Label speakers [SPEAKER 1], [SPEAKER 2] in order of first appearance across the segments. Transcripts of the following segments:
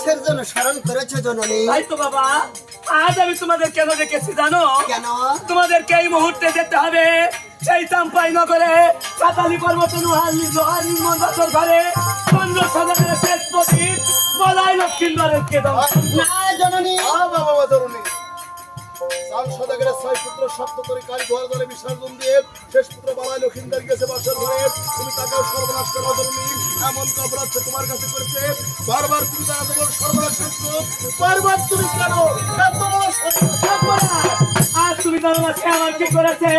[SPEAKER 1] কিসের জন্য স্মরণ করেছ জননী?
[SPEAKER 2] তাই তো বাবা আজ আমি তোমাদের কেন ডেকেছি জানো?
[SPEAKER 1] কেন?
[SPEAKER 2] তোমাদেরকে এই মুহূর্তে যেতে হবে সেই চাম্পাই নগরে সাতালি পর্বত নুহারি লোহারি মন্দাসর ঘরে চন্দ্র সদনের শেষ প্রদীপ বলাই লক্ষ্মীন্দরের কে কেদ
[SPEAKER 1] না জননী।
[SPEAKER 3] বাবা বাবা তরুণী। সাল সদাগরের ছয় পুত্র সপ্ত করে ঘর দলে বিসর্জন দিয়ে শেষ পুত্র বালায় লক্ষিন্দার গেছে বাসর ঘরে। তুমি তাকেও সর্বনাশ করো তরুণী এমন অপরাধ সে তোমার কাছে করেছে। বারবার তুমি তারা তোমার সর্বনাশ করছ? বারবার তুমি কেন? এত বড় সর্বনাশ?
[SPEAKER 2] তুমি আমার কি করেছে?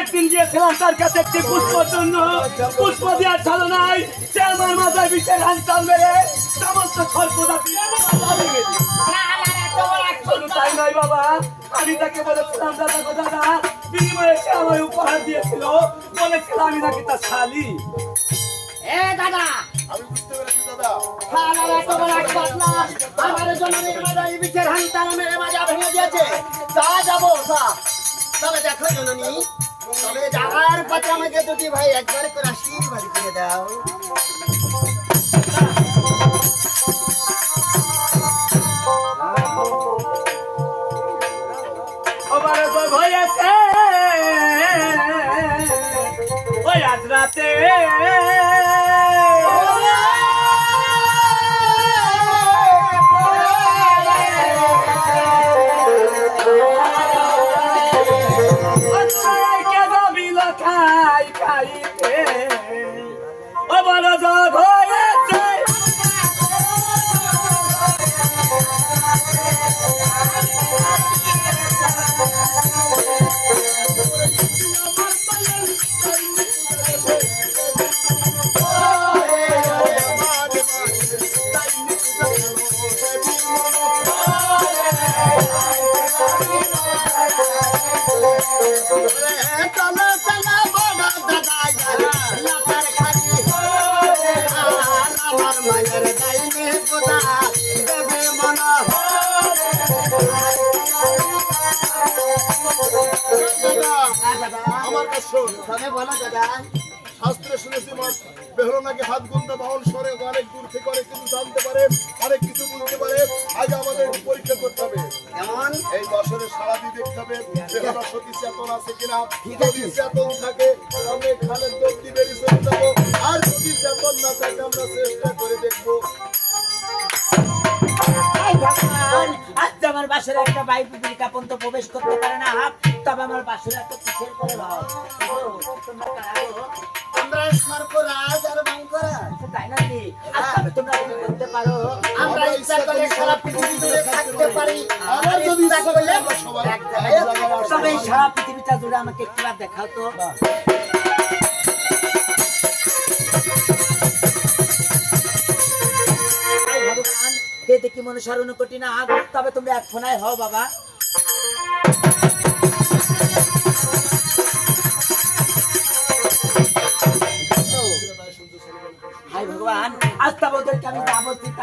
[SPEAKER 2] একদিন গিয়েছিলাম তার কাছে একটি পুষ্পর জন্য পুষ্প দেওয়ার ছাড়ো নাই। সে আমার মাথায় বিষের হান্তাল মেরে সমস্ত সর্বদা দিয়ে আমার মাথা ভেঙে তাই নয় বাবা। আমি তাকে বলেছিলাম দাদা গো দাদা। বিনিময়ে সে আমায় উপহার দিয়েছিল। বলেছিল আমি নাকি তার শালি।
[SPEAKER 1] এ দাদা!
[SPEAKER 3] আমি বুঝতে পেরেছি দাদা।
[SPEAKER 1] এক আমার বিচের মাজা ভেঙে দিয়েছে। তা যাব তা তবে দেখো জননী তবে যাওয়ার পথে আমাকে দুটি ভাই একবার করে আশীর্বাদ করে দাও।
[SPEAKER 2] হয়েছে। ওই আজ রাতে আমার
[SPEAKER 3] কাছে শাস্ত্রে শুনেছি মা বেহরো নাকি হাত গুনতে বাহন সরে অনেক দূর থেকে অনেক কিছু জানতে পারে অনেক কিছু বুঝতে পারে। আজ আমাদের পরীক্ষা করতে হবে।
[SPEAKER 1] এমন
[SPEAKER 3] এই বছরে সারা দিয়ে দেখতে হবে বেহরা সতী চেতন আছে কিনা যদি চেতন থাকে
[SPEAKER 4] প্রবেশ করতে পারে না তবে আমার বাসের কিসের করে ভাব তোমরা কারা?
[SPEAKER 1] আমরা সর্পরাজ আর বাঙ্করাজ
[SPEAKER 4] তাই নাকি? তবে তোমরা করতে পারো?
[SPEAKER 1] আমরা ইচ্ছা করলে সারা পৃথিবী জুড়ে থাকতে পারি।
[SPEAKER 3] আমার যদি ইচ্ছা করে আমরা সবাই
[SPEAKER 1] এক জায়গায়
[SPEAKER 3] এক জায়গায় আসব।
[SPEAKER 4] তবে সারা পৃথিবীটা জুড়ে আমাকে একটু দেখাও তো। দেখি মনে স্মরণ কোটি না। তবে তোমরা এক ফোনায় হও বাবা।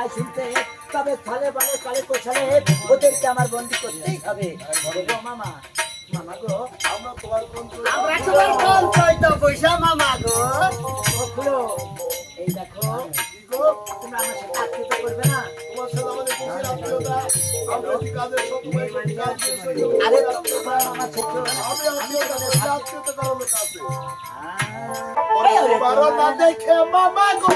[SPEAKER 4] যা বলছি তাই শুনতে তবে স্থলে বলে কলে কোশলে ওদেরকে আমার বন্দি করতেই হবে মামা মামা গো
[SPEAKER 3] আমরা তোমার কোন
[SPEAKER 1] আমরা তোমার কোন পয়সা মামা গো
[SPEAKER 4] খুলো এই দেখো তোমরা আমার সাথে আত্মীয়তা করবে না
[SPEAKER 3] তোমার সাথে আমাদের খুশির আত্মীয়তা আমরা কি কাজের সময় করি কাজ শেষ হয়ে গেলে
[SPEAKER 4] আরে তোমরা আমার ছোট
[SPEAKER 3] আমি আত্মীয়তা করি, আত্মীয়তা করার লোক আছে
[SPEAKER 4] আহ,
[SPEAKER 3] ওরে বারো না দেখে মামা গো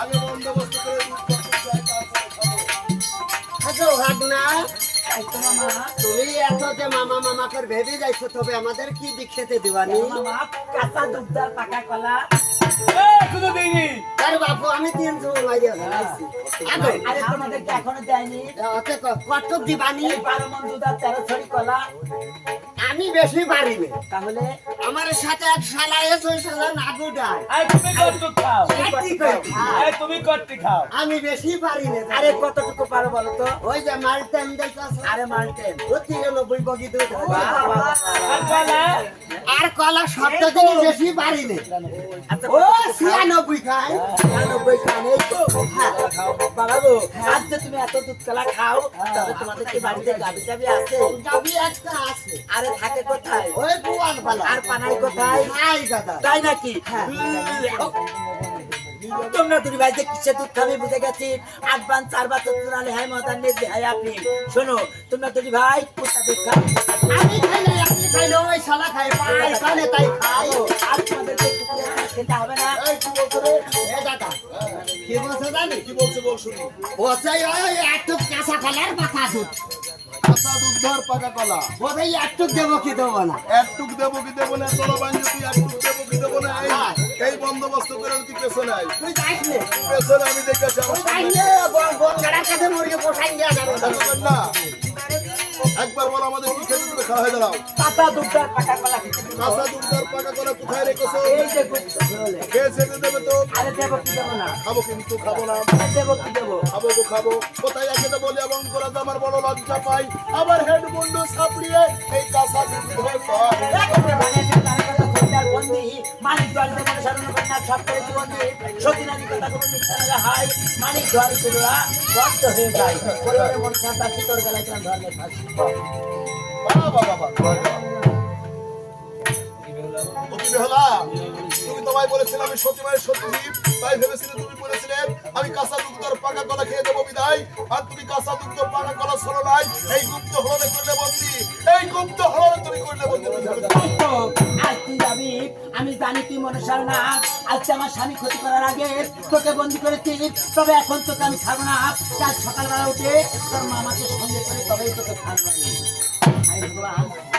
[SPEAKER 3] আগে বন্দোবস্ত করে দুধ খাব।
[SPEAKER 4] তো মামা
[SPEAKER 1] তুমি এত যে মামা মামা করে ভেবে যাইছো তবে আমাদের কি দিক খেতে দিবানি
[SPEAKER 4] কাঁচা দুধদার পাকা কলা।
[SPEAKER 2] এ, শুধু
[SPEAKER 1] আরে বাপু আমি লাগিয়ে ফেলাইছি আগে।
[SPEAKER 4] আরে তোমাদেরকে এখনও দেয়নি।
[SPEAKER 1] কত দিবানি?
[SPEAKER 4] বারো মন দুধ আর তেরো ছড়ি কলা।
[SPEAKER 1] আমি বেশি পারিনি
[SPEAKER 4] তাহলে
[SPEAKER 1] আমার সাথে এক শালা এসে ওই শালা ডায়
[SPEAKER 2] এই তুমি কট্টু খাও? তুমি কট্টি খাও?
[SPEAKER 1] আমি বেশি পারি পারিনি
[SPEAKER 4] আরে কতটুকু পারো বলো তো?
[SPEAKER 1] ওই যে মালটেন দেখতেছ
[SPEAKER 4] আরে মাল্টেন।
[SPEAKER 1] ও তিরানব্বই বগি দুধ হয়।
[SPEAKER 2] আর কলা?
[SPEAKER 1] আর কলা শব্দ দিনই বেশি পারিনি
[SPEAKER 4] আচ্ছা,
[SPEAKER 1] ও ছিয়ানব্বই খায়।
[SPEAKER 4] ছিয়ানব্বই খান, এই তো। হ্যাঁ। বাবা গো, আজ যে তুমি এত দুধ কলা খাও তবে তোমাদের কি বাড়িতে গাবি টাবি আছে?
[SPEAKER 1] গাবি একটা আছে।
[SPEAKER 4] আরে থাকে কোথায়?
[SPEAKER 1] ওই পুয়াল পালা।
[SPEAKER 4] আর পানাই কোথায়?
[SPEAKER 1] নাই দাদা।
[SPEAKER 4] তাই নাকি? তোমরা দুই ভাই যে কিসে দুধ খাবে বুঝে গেছি। আট বান চার বাচ্চা তুলালে হাই মতান নিয়ে হাই আপনি। শোনো তোমরা দুই ভাই কুত্তা দুধ খাও।
[SPEAKER 1] আমি খাইলে আপনি খাইলে ওই শালা খাই পাই কানে তাই খাই
[SPEAKER 4] আর তোমাদের খেতে হবে না।
[SPEAKER 3] এই কি বলছো রে?
[SPEAKER 1] এ দাদা কি বলছে জানি?
[SPEAKER 3] কি বলছে বল শুনি।
[SPEAKER 1] ওই ওই একটু কাঁচা কলার পাকা দুধ।
[SPEAKER 3] কাঁচা দুধ ধর পাকা কলা।
[SPEAKER 1] ওই একটু দেবো কি দেবো না?
[SPEAKER 3] একটুক দেবো কি দেবো না তোলা বাঞ্জ তুই একটুক দেবো কি দেবো না? এই বন্দোবস্ত করে তুই পেছনে? আয়
[SPEAKER 1] তুই যাইস নে।
[SPEAKER 3] পেছনে আমি আমার
[SPEAKER 1] কাছে যাবে না।
[SPEAKER 3] একবার বল আমাদের কি খেতে খাওয়া হয়ে দাঁড়াও
[SPEAKER 4] পাতা দুধটার পাকা কলা।
[SPEAKER 3] কাঁচা দুধ ধর পাকা কলা কোথায় রেখেছো। কে দেবে তো?
[SPEAKER 4] আরে দেবো কি দেবো না?
[SPEAKER 3] খাব কিন্তু খাব না।
[SPEAKER 4] দেবো কি দেবো?
[SPEAKER 3] খাব গো খাব। কোথায় একে তো বলি এবং করা তো আমার বড় লজ্জা পাই আবার হেড বন্ধু সাপড়িয়ে এই কাঁচা দুধ
[SPEAKER 4] মানিক মনে সারণ কন্যা সব করেছি বন্দি, সতীনাথী কথা কোনো মিথ্যা না হাই, মানিক বদ্ধ হয়ে যায়। পরিবারের মন শান্ত তোর গলায় কেন ফাঁসি?
[SPEAKER 3] বাবা, বাবা, তোমায় বলেছিলে আমি সতী মায়ের সত্যি তাই ভেবেছিলে তুমি বলেছিলে, আমি কাঁচা দুধ আর পাকা কলা খেয়ে দেবো বিদায়। আর তুমি কাঁচা আর পাকা কলা সরো নাই, এই গুপ্ত হলনে করলে বন্দি, এই গুপ্ত হলনে তুমি করলে বন্দি।
[SPEAKER 4] আমি জানি তুই মনে সার না আজকে আমার স্বামী ক্ষতি করার আগে তোকে বন্দি করেছি, তবে এখন তোকে আমি ছাড়বো না। কাল সকালবেলা উঠে তোর মামাকে সঙ্গে করে তবেই তোকে ছাড়বো।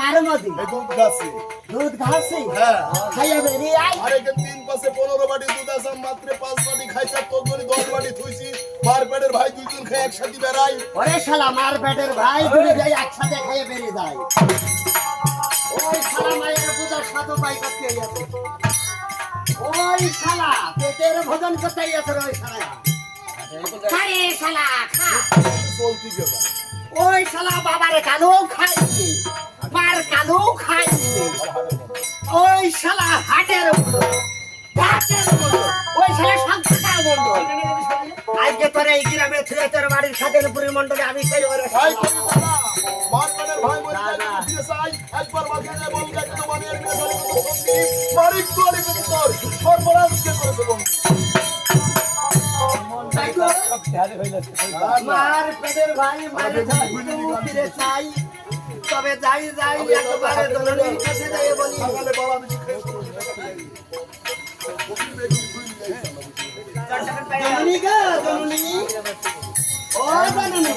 [SPEAKER 3] কার
[SPEAKER 1] মধ্যে
[SPEAKER 3] দুধ।
[SPEAKER 1] দুধ
[SPEAKER 3] হ্যাঁ।
[SPEAKER 1] খাইয়া
[SPEAKER 3] আর এখানে তিন পাশে পনেরো বাটি দুধ আছে মাত্র পাঁচ বাটি খাইছে তোর জন্য দশ বাটি থুইছি। মার পেটের ভাই দুইজন খাই একসাথে বেড়াই।
[SPEAKER 1] ওরে শালা মার পেটের ভাই দুই ভাই একসাথে খাইয়ে যায়। ওই শালা মায়ের পূজার সাথে পাই করতে গেছে ওই শালা পেটের ভোজন করতে গেছে ওই শালা। খারে শালা খা।
[SPEAKER 3] চলতি গেছে
[SPEAKER 1] ওই শালা বাবারে কালো খাইছে। মার কালো খাইছে ওই শালা হাটের হাটের ওই শালা সংখ্যা মন্ডল আজকে তোর এই গ্রামে থুয়ে তোর বাড়ির খাদের পরিমণ্ডলে আমি সেই ওরে
[SPEAKER 3] ভাই মার পেটের ভাই মরে
[SPEAKER 1] চাই। তবে যাই যাই একবারে দলনের কাছে যাই বলি।
[SPEAKER 3] সকালে বাবা বেশি খেয়ে
[SPEAKER 1] জননী গা জননী ও জননী